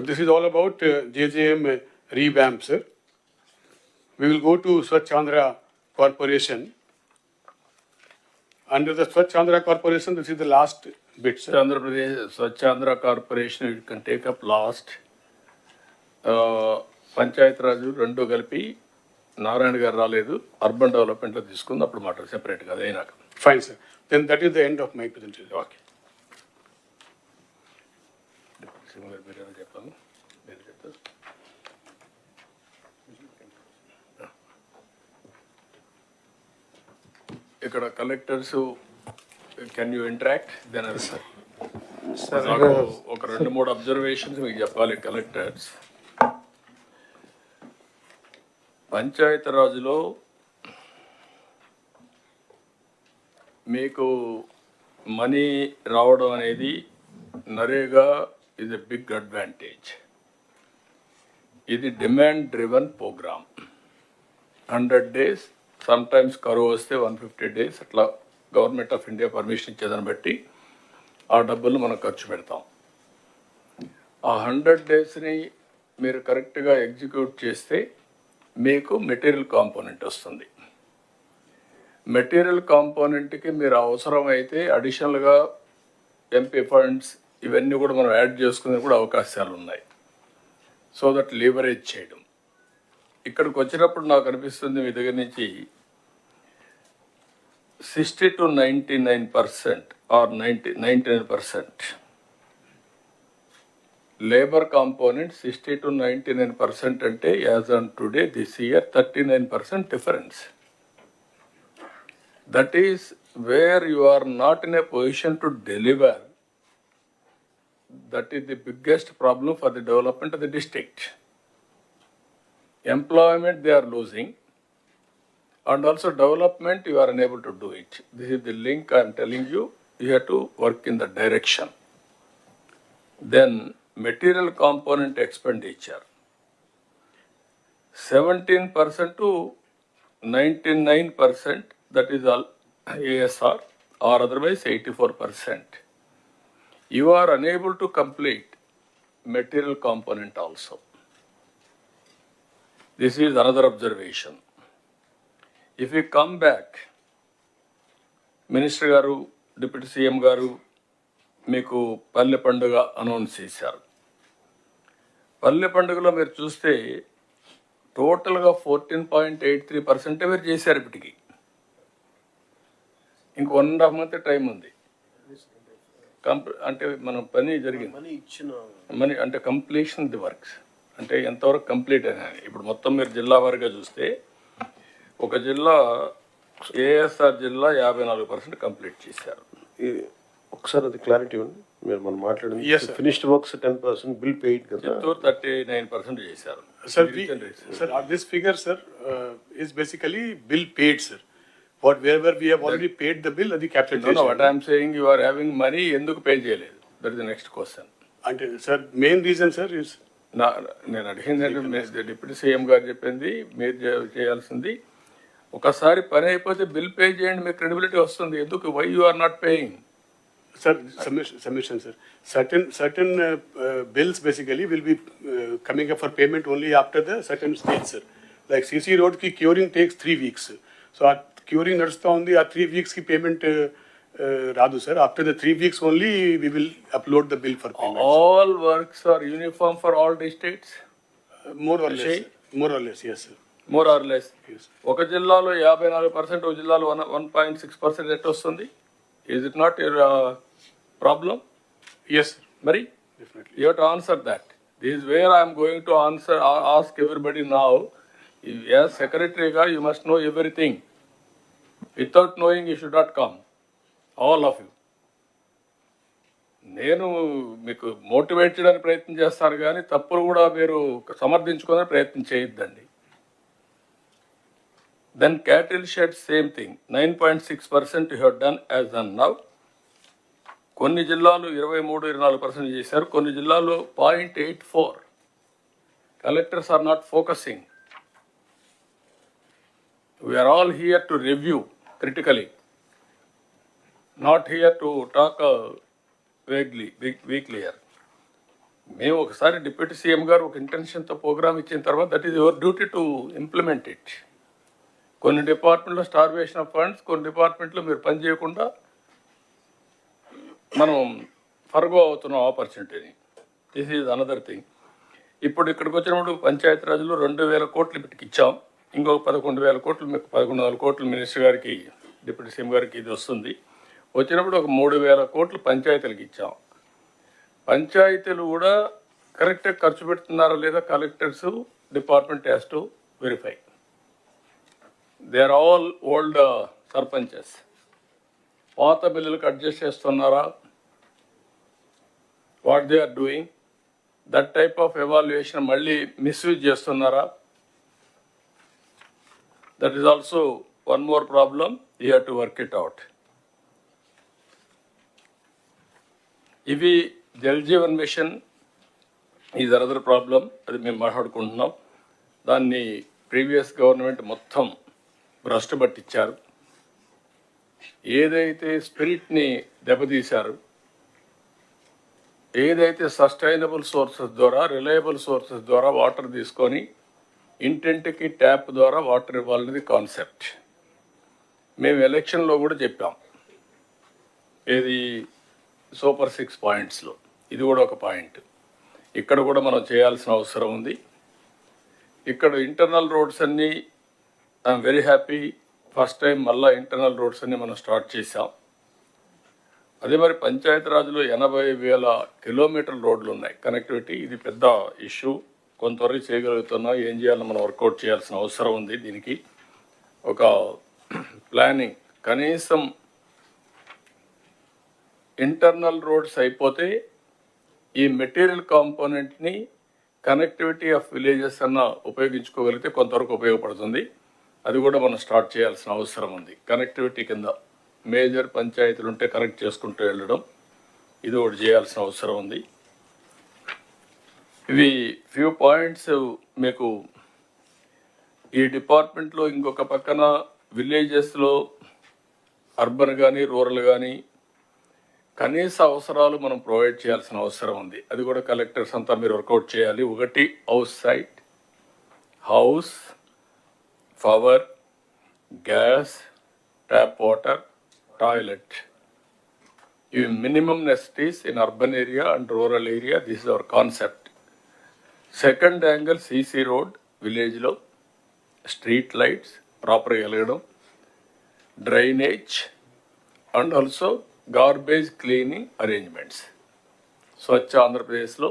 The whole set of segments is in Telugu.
But this is all about uh, JJM uh, revamp, sir. We will go to Swachh Corporation. Under the Swachh Corporation, this is the last bit, sir. Andhra Pradesh Swachhandhra corporation it can take up last Panchayati Raj రెండు కలిపి నారాయణ గారు రాలేదు అర్బన్ డెవలప్మెంట్లో తీసుకుంది అప్పుడు మాట సెపరేట్గా అది అయినాక Fine, sir. Then that is the end of my presentation. Okay మీరు ఏదో చెప్పాలి మీరు చెప్తారు ఇక్కడ collectors can you interact then నాకు ఒక రెండు మూడు అబ్జర్వేషన్స్ మీకు చెప్పాలి కలెక్టర్స్ పంచాయతీరాజులో మీకు మనీ రావడం అనేది Narega is a big advantage ఇది demand driven program hundred days sometimes కరువు వస్తే వన్ ఫిఫ్టీ డేస్ అట్లా గవర్నమెంట్ ఆఫ్ ఇండియా పర్మిషన్ ఇచ్చేదాన్ని బట్టి ఆ డబ్బులు మనం ఖర్చు పెడతాం. ఆ హండ్రెడ్ డేస్ని మీరు కరెక్ట్గా ఎగ్జిక్యూట్ చేస్తే మీకు మెటీరియల్ కాంపోనెంట్ వస్తుంది. మెటీరియల్ కాంపోనెంట్కి మీరు అవసరమైతే అడిషనల్గా ఎంపీ ఫండ్స్ ఇవన్నీ కూడా మనం యాడ్ చేసుకునే కూడా అవకాశాలు ఉన్నాయి సో దట్ లీవరేజ్ చేయడం. ఇక్కడికి వచ్చినప్పుడు నాకు అనిపిస్తుంది మీ దగ్గర నుంచి sixty to ninety nine percent or ninety ninety nine percent. Labour component sixty to ninety nine percent అంటే as on today this year thirty nine percent difference. That is where you are not in a position to deliver that is the biggest problem for the development of the district. Employment they are losing and also development you are unable to do it this is the link i am telling you you have to work in the direction then material component expenditure 17% to 99% that is all ASR or otherwise 84%. You are unable to complete material component also. This is another observation. If we come back, minister గారు డిప్యూటీ సీఎం గారు మీకు పల్లె పండుగ అనౌన్స్ చేశారు. పల్లె పండుగలో మీరు చూస్తే టోటల్గా ఫోర్టీన్ పాయింట్ ఎయిట్ త్రీ పర్సెంటే మీరు చేశారు ఇప్పటికి. ఇంక one and half month time ఉంది. కంప్ అంటే మన పని జరిగింది. మనీ ఇచ్చిన మనీ అంటే కంప్లీషన్ ది వర్క్స్ అంటే ఎంతవరకు కంప్లీట్ అయినా. ఇప్పుడు మొత్తం మీరు జిల్లా వారిగా చూస్తే ఒక జిల్లా ఏఎస్ఆర్ జిల్లా యాభై నాలుగు పర్సెంట్ కంప్లీట్ చేశారు. ఒకసారి అది క్లారిటీ ఉంది. మీరు మనం మాట్లాడింది. Finished works ten percent bill paid కదా. చిత్తూరు థర్టీ నైన్ పర్సెంట్ చేశారు. Uh, this figure, sir, uh, is basically bill paid, sir. What, wherever we have already paid the bill, అది no what I'm saying you are having money ఎందుకు పే చేయలేదు? That is the next question అంటే sir main reason sir is నా నేను అడిగింది ఏంటంటే డిప్యూటీ సీఎం గారు చెప్పింది మీరు చేయాల్సింది ఒకసారి పని అయిపోతే బిల్ పే చేయండి మీకు క్రెడిబిలిటీ వస్తుంది. ఎందుకు? Why you are not paying sir submission sir. Certain certain bills basically will be coming up for payment only after the certain stage sir like CC రోడ్కి curing takes three weeks so ఆ క్యూరింగ్ నడుస్తూ ఉంది ఆ త్రీ వీక్స్కి payment వీక్స్ కి పేమెంట్ రాదు sir after the three weeks only we will upload the bill for payment all works are uniform for all districts more or less more or less yes sir more or less ఒక జిల్లాలో యాభై నాలుగు పర్సెంట్ ఒక జిల్లాలో one one point six percent at వస్తుంది is it not your problem yes మరి definitely You have to answer that. This is where I am going to answer, a- ask everybody now. If- As secretary, ga, you must know everything. Without knowing, you should not come. All of you. నేను మీకు మోటివేట్ చేయడానికి ప్రయత్నం చేస్తాను కానీ తప్పులు కూడా మీరు సమర్థించుకోవడానికి ప్రయత్నం చేయొద్దండి. Then cattle shed same thing nine point six percent you have done as on now కొన్ని జిల్లాలు ఇరవై మూడు ఇరవై నాలుగు పర్సెంట్ చేశారు. కొన్ని జిల్లాలు point eight four collectors are not focusing we're all here to review critically not here to talk vaguely weekly year మేము ఒకసారి డిప్యూటీ సీఎం గారు ఒక ఇంటెన్షన్తో ప్రోగ్రామ్ ఇచ్చిన తర్వాత that is your duty to implement it కొన్ని డిపార్ట్మెంట్లో స్టార్వేషన్ ఆఫ్ ఫండ్స్ కొన్ని డిపార్ట్మెంట్లో మీరు పని చేయకుండా మనం ఫర్గో అవుతున్నాం ఆపర్చునిటీని దిస్ ఈజ్ అనదర్ థింగ్ ఇప్పుడు ఇక్కడికి వచ్చినప్పుడు పంచాయతీ రాజులు రెండు వేల కోట్లు ఇప్పటికి ఇచ్చాం. ఇంకొక పదకొండు వేల కోట్లు మీకు పదకొండు వందల కోట్లు మినిస్టర్ గారికి డిప్యూటీ సీఎం గారికి ఇది వస్తుంది. వచ్చినప్పుడు ఒక మూడు వేల కోట్లు పంచాయతీలకు ఇచ్చాం. పంచాయతీలు కూడా కరెక్ట్గా ఖర్చు పెడుతున్నారా లేదా collectors department has to verify they are all old sarpanches. పాత బిల్లులకు అడ్జస్ట్ చేస్తున్నారా what they are doing that type of evaluation మళ్ళీ మిస్యూజ్ చేస్తున్నారా? That is also one more problem you have to work it out ఇవి Jal Jeevan mission is another problem అది మేము మాట్లాడుకుంటున్నాం. దాన్ని ప్రీవియస్ గవర్నమెంట్ మొత్తం భ్రష్టు పట్టించారు ఏదైతే స్పిరిట్ని దెబ్బతీశారు ఏదైతే సస్టైనబుల్ సోర్సెస్ ద్వారా రిలయబుల్ సోర్సెస్ ద్వారా వాటర్ తీసుకొని ఇంటింటికి ట్యాప్ ద్వారా వాటర్ ఇవ్వాలనేది కాన్సెప్ట్. మేము ఎలక్షన్లో కూడా చెప్పాం. ఏది సూపర్ సిక్స్ పాయింట్స్లో. ఇది కూడా ఒక పాయింట్. ఇక్కడ కూడా మనం చేయాల్సిన అవసరం ఉంది. ఇక్కడ ఇంటర్నల్ రోడ్స్ అన్నీ I'm very happy. First time మళ్ళీ ఇంటర్నల్ రోడ్స్ అన్ని మనం స్టార్ట్ చేసాం అదే మరి పంచాయతీరాజ్లో ఎనభై వేల కిలోమీటర్ రోడ్లు ఉన్నాయి. కనెక్టివిటీ ఇది పెద్ద ఇష్యూ. కొంతవరకు చేయగలుగుతున్నాం. ఏం చేయాలో మనం వర్కౌట్ చేయాల్సిన అవసరం ఉంది దీనికి. ఒక ప్లానింగ్. కనీసం ఇంటర్నల్ రోడ్స్ అయిపోతే ఈ మెటీరియల్ కాంపోనెంట్ని కనెక్టివిటీ ఆఫ్ విలేజెస్ అన్న ఉపయోగించుకోగలిగితే కొంతవరకు ఉపయోగపడుతుంది. అది కూడా మనం స్టార్ట్ చేయాల్సిన అవసరం ఉంది. కనెక్టివిటీ కింద మేజర్ పంచాయతీలు ఉంటే కనెక్ట్ చేసుకుంటూ వెళ్ళడం ఇది ఒకటి చేయాల్సిన అవసరం ఉంది. ఇవి ఫ్యూ పాయింట్స్ మీకు ఈ డిపార్ట్మెంట్లో ఇంకొక పక్కన విలేజెస్లో అర్బన్ కానీ రూరల్ కానీ కనీస అవసరాలు మనం ప్రొవైడ్ చేయాల్సిన అవసరం ఉంది. అది కూడా కలెక్టర్స్ అంతా మీరు వర్కౌట్ చేయాలి. ఒకటి house site. House power gas tap water toilet. ఇవి minimum necessities in urban area and rural area. This is our concept. Second angle CC road విలేజ్లో స్ట్రీట్ లైట్స్ ప్రాపర్గా వెలగడం. Drainage and also garbage cleaning arrangements Swachh ఆంధ్రప్రదేశ్లో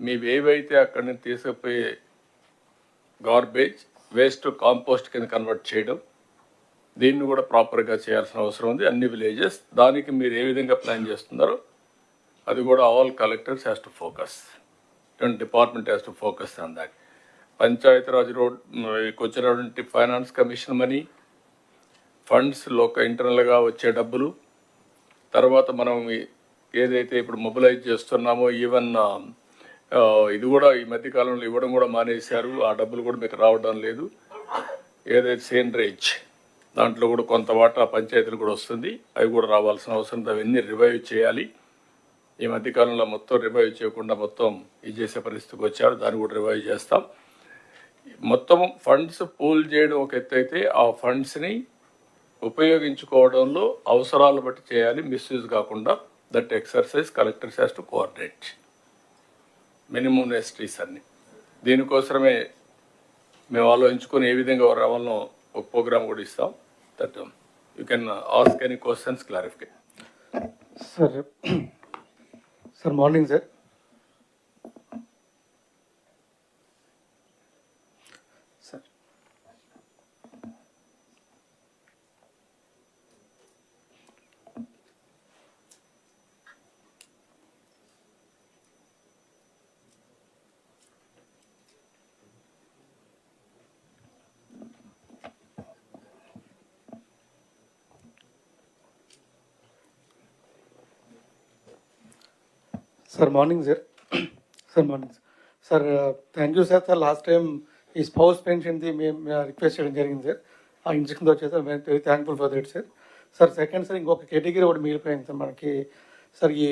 మీవి ఏవైతే అక్కడి నుంచి తీసుకుపోయే గార్బేజ్ వేస్ట్ కాంపోస్ట్ కింద కన్వర్ట్ చేయడం దీన్ని కూడా ప్రాపర్గా చేయాల్సిన అవసరం ఉంది. అన్ని విలేజెస్ దానికి మీరు ఏ విధంగా ప్లాన్ చేస్తున్నారో అది కూడా all collectors has to focus and department has to focus on that Panchayati Raj road వచ్చినటువంటి ఫైనాన్స్ కమిషన్ మనీ ఫండ్స్ లోక ఇంటర్నల్గా వచ్చే డబ్బులు తర్వాత మనం ఏదైతే ఇప్పుడు మొబిలైజ్ చేస్తున్నామో ఈవెన్ ఇది కూడా ఈ మధ్య కాలంలో ఇవ్వడం కూడా మానేశారు. ఆ డబ్బులు కూడా మీకు రావడం లేదు. ఏదైతే సేండ్రేజ్ దాంట్లో కూడా కొంత వాటా పంచాయతీలు కూడా వస్తుంది. అవి కూడా రావాల్సిన అవసరం అవన్నీ రివైవ్ చేయాలి. ఈ మధ్య కాలంలో మొత్తం రివైవ్ చేయకుండా మొత్తం ఇది చేసే పరిస్థితికి వచ్చారు. దాన్ని కూడా రివైవ్ చేస్తాం. మొత్తం ఫండ్స్ పూల్ చేయడం ఒక ఎత్తు అయితే ఆ ఫండ్స్ని ఉపయోగించుకోవడంలో అవసరాలు బట్టి చేయాలి మిస్యూజ్ కాకుండా that exercise collectors has to coordinate minimum necessities అన్ని. దీనికోసమే మేము ఆలోచించుకొని ఏ విధంగా రావాలనో ఒక ప్రోగ్రామ్ కూడా ఇస్తాం. That you can ask any questions clarificate sir sir morning sir sir morning sir sir morning sir thank you sir sir last time ఈ స్పౌస్ పెన్షన్ది మేము రిక్వెస్ట్ చేయడం జరిగింది సార్ ఆ ఇన్స్ట్రక్షన్తో వచ్చేసి సార్ మేము very thankful for that sir sir second sir ఇంకొక కేటగిరీ ఒకటి మిగిలిపోయింది సార్ మనకి సార్ ఈ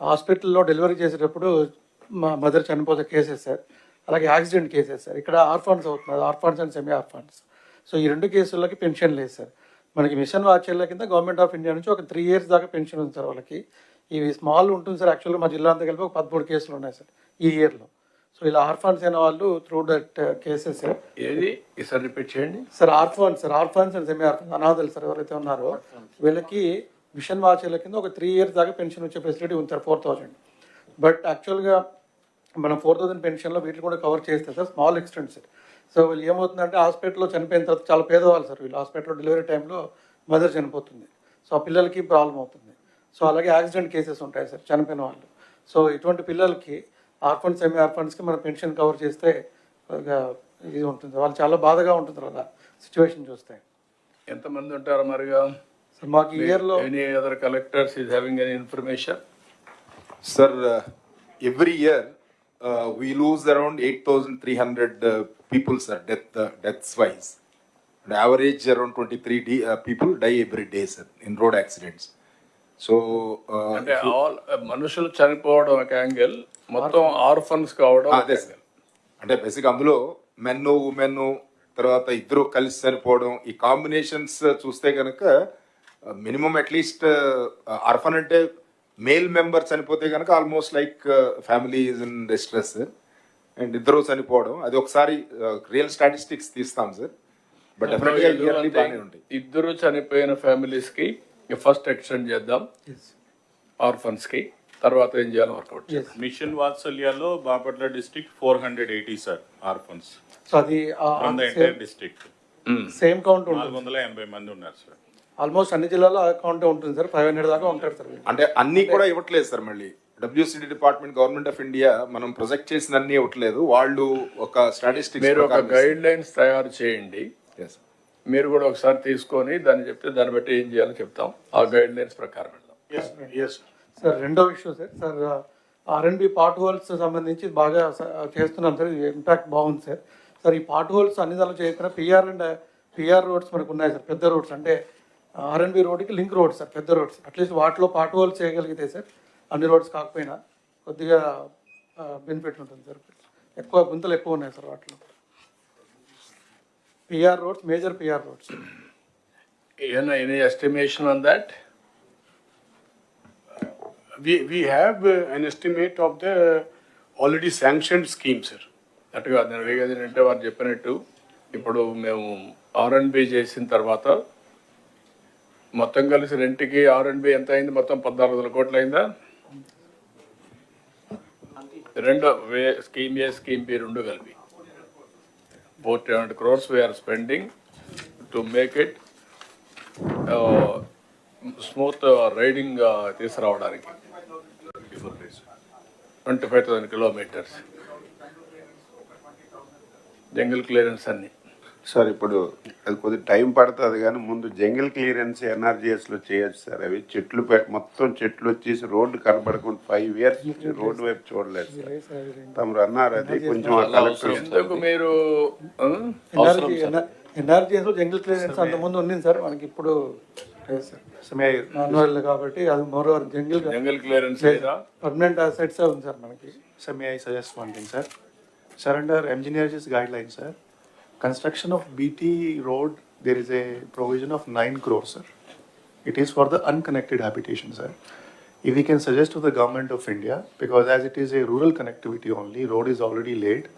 హాస్పిటల్లో డెలివరీ చేసేటప్పుడు మా మదర్ చనిపోతే కేసెస్ సార్ అలాగే యాక్సిడెంట్ కేసెస్ సార్ ఇక్కడ ఆర్ఫాన్స్ అవుతున్నారు. Orphans and semi orphans so ఈ రెండు కేసులకి పెన్షన్ లేదు సార్ మనకి మిషన్ వాచ్యాల కింద గవర్నమెంట్ ఆఫ్ ఇండియా నుంచి ఒక త్రీ ఇయర్స్ దాకా పెన్షన్ ఉంది సార్ వాళ్ళకి. ఇవి స్మాల్ ఉంటుంది సార్. యాక్చువల్గా మా జిల్లా అంతా కలిపి ఒక పదమూడు కేసులు ఉన్నాయి సార్ ఈ ఇయర్లో సో ఇలా ఆర్ఫాన్స్ అయిన వాళ్ళు త్రూ దట్ కేసెస్ సార్. ఏది? ఈసారి రిపీట్ చేయండి. Sir orphans sir orphans and semi orphans అనాథలు సార్ ఎవరైతే ఉన్నారో వీళ్ళకి మిషన్ వాచర్ల కింద ఒక త్రీ ఇయర్స్ దాకా పెన్షన్ వచ్చే ఫెసిలిటీ ఉంది సార్ ఫోర్ థౌజండ్ బట్ యాక్చువల్గా మనం ఫోర్ థౌసండ్ పెన్షన్లో వీటిని కూడా కవర్ చేస్తే sir small extent sir. So వీళ్ళు ఏమవుతుందంటే హాస్పిటల్లో చనిపోయిన తర్వాత చాలా పేదవాళ్ళు సార్ వీళ్ళు. హాస్పిటల్లో డెలివరీ టైంలో మదర్ చనిపోతుంది. సో ఆ పిల్లలకి ప్రాబ్లం అవుతుంది. సో అలాగే యాక్సిడెంట్ కేసెస్ ఉంటాయి సార్ చనిపోయిన వాళ్ళు. సో ఇటువంటి పిల్లలకి ఆర్ఫన్స్ సెమీ ఆర్ఫన్స్కి మనం పెన్షన్ కవర్ చేస్తే ఇది ఉంటుంది. వాళ్ళు చాలా బాధగా ఉంటుంది అలా సిచ్యువేషన్ చూస్తే. ఎంతమంది ఉంటారు మరిగా? సార్ మాకు ఇయర్లో any other collectors is having any information Sir, uh, every year uh, we lose around 8,300 uh, people, sir, death, uh, deaths wise. On average, around 23 d- uh, people die every day, sir, in So, uh, అంటే ఆల్ మనుషులు చనిపోవడం ఒక యాంగిల్ మొత్తం ఆర్ఫన్స్ కావడం అదే సార్. అంటే బేసిక్ అందులో మెన్ ఉమెన్ తర్వాత ఇద్దరు కలిసి చనిపోవడం ఈ కాంబినేషన్స్ చూస్తే కనుక మినిమం అట్లీస్ట్ అర్ఫన్ అంటే మేల్ మెంబర్ చనిపోతే కనుక almost like family is in distress and ఇద్దరు చనిపోవడం అది ఒకసారి రియల్ స్టాటిస్టిక్స్ తీస్తాం సార్. బట్ డెఫినెట్గా ఇయర్లీ బాగానే ఉంటాయి. ఇద్దరు చనిపోయిన ఫ్యామిలీస్కి ఫస్ట్ ఎక్స్టెండ్ చేద్దాం. ఆర్ఫన్స్కి. తర్వాత ఏం చేయాలి work out mission వాత్సల్యాలో Bapatla district four hundred eighty sir orphans so అది from the entire district same count నాలుగు వందల ఎనభై మంది ఉన్నారు సార్. ఆల్మోస్ట్ అన్ని జిల్లాలో ఆ కౌంటే ఉంటుంది సార్. ఫైవ్ హండ్రెడ్ దాకా ఉంటారు సార్. అంటే అన్ని కూడా ఇవ్వట్లేదు సార్ మళ్ళీ. WCD department government of India మనం ప్రొజెక్ట్ చేసిన అన్ని ఇవ్వట్లేదు. వాళ్ళు ఒక స్టాటిస్టిక్స్ మీరు ఒక గైడ్ లైన్స్ తయారు చేయండి. మీరు కూడా ఒకసారి తీసుకొని దాన్ని చెప్తే దాన్ని బట్టి ఏం చేయాలో చెప్తాం. ఆ గైడ్ లైన్స్ ప్రకారం వెళ్దాం. సార్ రెండో విషయం sir sir R and B pot holes సంబంధించి బాగా చేస్తున్నాం సార్ ఇంపాక్ట్ బాగుంది సార్ సార్ ఈ పార్ట్ హోల్స్ అన్ని దానిలో చేయకుండా పిఆర్ అండ్ పిఆర్ రోడ్స్ మనకు ఉన్నాయి సార్ పెద్ద రోడ్స్ అంటే ఆర్ఎన్బి రోడ్కి లింక్ రోడ్స్ సార్ పెద్ద రోడ్స్ అట్లీస్ట్ వాటిలో పార్ట్ హోల్స్ చేయగలిగితే సార్ అన్ని రోడ్స్ కాకపోయినా కొద్దిగా బెనిఫిట్ ఉంటుంది సార్ ఎక్కువ గుంతలు ఎక్కువ ఉన్నాయి సార్ వాటిలో. PR roads major PR roads ఏమైనా any estimation on that We, we have uh, an estimate of the already sanctioned scheme, sir. అట్టుగా నేను వేగది అంటే వారు చెప్పినట్టు ఇప్పుడు మేము ఆర్ అండ్ బి చేసిన తర్వాత మొత్తం కలిసి రెంట్కి ఆర్ అండ్ బి ఎంత అయింది మొత్తం పద్నాలుగు వందల కోట్లు అయిందా రెండు way scheme A scheme B రెండు కలిపి. Forty hundred crores we're spending to make it smooth riding తీసుకురావడానికి. Twenty five thousand kilometres jungle clearance అన్నీ. సార్ ఇప్పుడు అది కొద్దిగా టైం పడుతుంది కానీ ముందు జంగిల్ క్లియరెన్స్ ఎన్ఆర్జీఎస్లో చేయొచ్చు సార్. అవి చెట్లు మొత్తం చెట్లు వచ్చేసి రోడ్డు కనబడకుండా ఫైవ్ ఇయర్స్ నుంచి రోడ్డు వైపు చూడలేదు సార్. తమరు అన్నారు అది కొంచెం మీరు ఎన్ఆర్జీఎస్లో జంగిల్ క్లియరెన్స్ అంతకుముందు ఉంది సార్. మనకి ఇప్పుడు సార్. కాబట్టి అది more jungle jungle clearance permanent sets ఉంది సార్ మనకి. I suggest one thing, sir? Sir, under engineers guidelines, sir, construction of BT road, there is a provision of 9 crore, sir. It is for the unconnected habitation, sir. If we can suggest to the government of India, because as it is a rural connectivity only, road is already laid.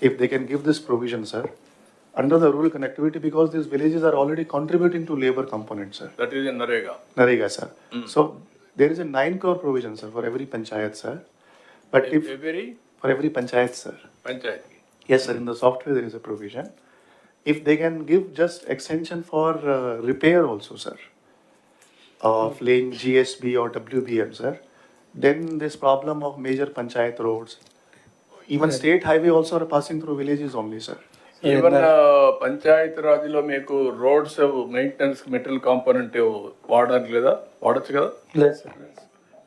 If they can give this provision, sir, under the rural connectivity, because these villages are already contributing to labor component, sir. That is in Narega. Narega, sir. Hmm. So there is a 9 crore provision, sir, for every panchayat, sir. But if, Every for every panchayat, sir. panchayat. Yes, sir, in the software there is a provision. If they can give just extension for uh, repair also, sir, of laying GSB or WBM, sir, then this problem of major panchayat roads, even state highway also are passing through villages only, sir. Even panchayat రాజ్లో మీకు రోడ్స్ మెయింటెనెన్స్ మెటీరియల్ కాంపోనెంట్ వాడడానికి లేదా వాడచ్చు కదా లేదు sir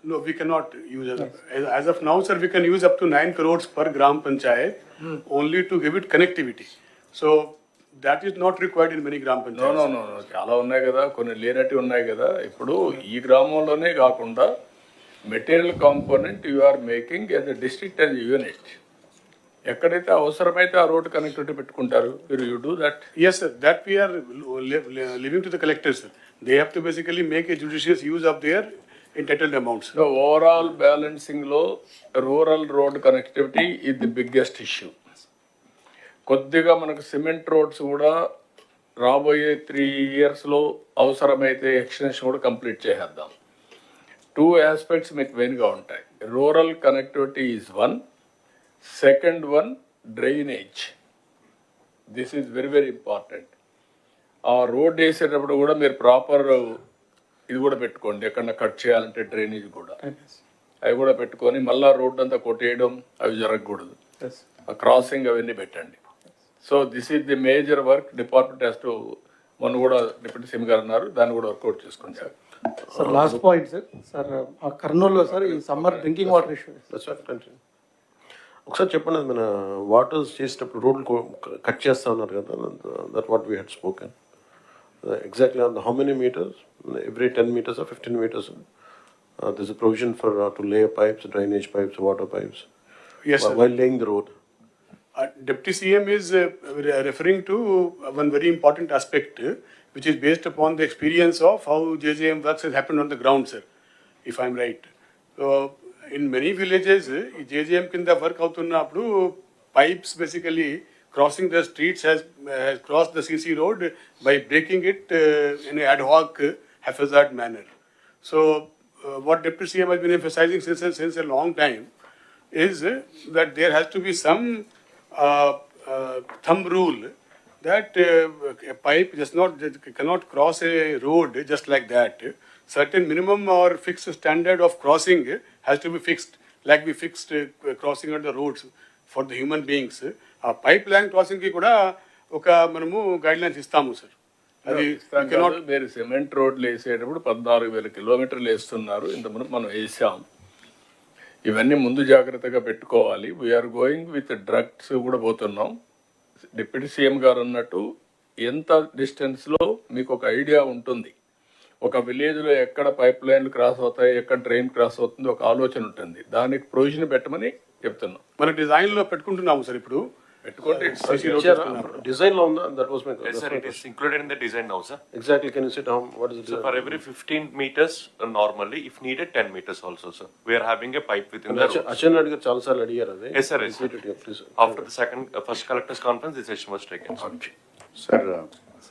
No, we cannot use as, as as of now, sir, we can use up to nine crores per gram panchayat only to give it connectivity. So that is not required in many gram no panchayats. No no చాలా ఉన్నాయి కదా కొన్ని లేనట్టు ఉన్నాయి కదా ఇప్పుడు ఈ గ్రామంలోనే కాకుండా material component you are making as a district as unit ఎక్కడైతే అవసరమైతే ఆ రోడ్ కనెక్టివిటీ పెట్టుకుంటారు మీరు you do that Yes, sir, that we are li- li- leaving to the collectors, sir. They have to basically make a judicious amounts amounts. Overall బ్యాలెన్సింగ్లో rural road connectivity ఇది ది బిగ్గెస్ట్ ఇష్యూ కొద్దిగా మనకు సిమెంట్ రోడ్స్ కూడా రాబోయే త్రీ ఇయర్స్లో అవసరమైతే ఎక్స్టెన్షన్ కూడా కంప్లీట్ చేసేద్దాం. టూ ఆస్పెక్ట్స్ మీకు మెయిన్గా ఉంటాయి. Rural connectivity is one second one drainage this is very very important ఆ రోడ్ వేసేటప్పుడు కూడా మీరు ప్రాపర్ ఇది కూడా పెట్టుకోండి. ఎక్కడన్నా కట్ చేయాలంటే డ్రైనేజ్ కూడా. అవి కూడా పెట్టుకొని మళ్ళా రోడ్ అంతా కొట్టేయడం అవి జరగకూడదు. ఆ క్రాసింగ్ అవన్నీ పెట్టండి. So this is the major work department has to మొన్న కూడా డిప్యూటీ సీఎం గారు అన్నారు దాన్ని కూడా వర్కౌట్ చేసుకోండి. Sir sir last point sir sir ఆ కర్నూలులో సార్ ఈ సమ్మర్ డ్రింకింగ్ వాటర్ ఇష్యూ. ఒకసారి చెప్పండి మన వాటర్స్ చేసేటప్పుడు రోడ్లు కట్ చేస్తా ఉన్నారు కదా that what we had spoken Exactly on how many metres every ten metres fifteen metres this provision for to lay pipes drainage pipes water pipes Yes, sir. While laying the road Uh, Deputy CM is uh, re- referring to one very important aspect, uh, which is based upon the experience of how JJM works has happened on the ground, sir, if I'm right. So, in many villages, uh, ఈ JJM కింద వర్క్ అవుతున్నప్పుడు pipes basically crossing the streets has, has crossed the CC road by breaking it uh, in a ad hoc, uh, haphazard manner. So, uh, what Deputy CM has been emphasizing since, since a long time is uh, that there has to be some uh, uh, thumb rule that uh, a pipe just not cannot cross a road just like that. Certain minimum or fixed standard of crossing has to be fixed, like we fixed uh, crossing on the roads for the human beings. ఆ పైప్ లైన్ క్రాసింగ్కి కూడా ఒక మనము గైడ్ లైన్స్ ఇస్తాము సార్. అది మీరు సిమెంట్ రోడ్లు వేసేటప్పుడు పద్నాలుగు వేల కిలోమీటర్లు వేస్తున్నారు ఇంతకుముందు మనం వేసాం. ఇవన్నీ ముందు జాగ్రత్తగా పెట్టుకోవాలి. వీఆర్ గోయింగ్ విత్ డ్రగ్స్ కూడా పోతున్నాం. డిప్యూటీ సీఎం గారు అన్నట్టు ఎంత డిస్టెన్స్లో మీకు ఒక ఐడియా ఉంటుంది. ఒక విలేజ్లో ఎక్కడ పైప్ లైన్లు క్రాస్ అవుతాయి ఎక్కడ డ్రైన్ క్రాస్ అవుతుంది ఒక ఆలోచన ఉంటుంది. దానికి ప్రొవిజన్ పెట్టమని చెప్తున్నాం. మన డిజైన్లో పెట్టుకుంటున్నాము సార్ ఇప్పుడు. పెట్టుకోండి డిజైన్లో ఉందా that was my Yes, sir, it is included in the design now, sir. Exactly can you sit how what is So for every fifteen meters, uh, normally, if needed, ten meters also, sir. We are having a pipe within the road. Atchen Reddy గారు చాలా సార్లు అడిగారు అదే Yes, sir, yes, sir. Repeat it, yeah, please. After the second, uh, first collector's conference, this decision was taken, sir. Sir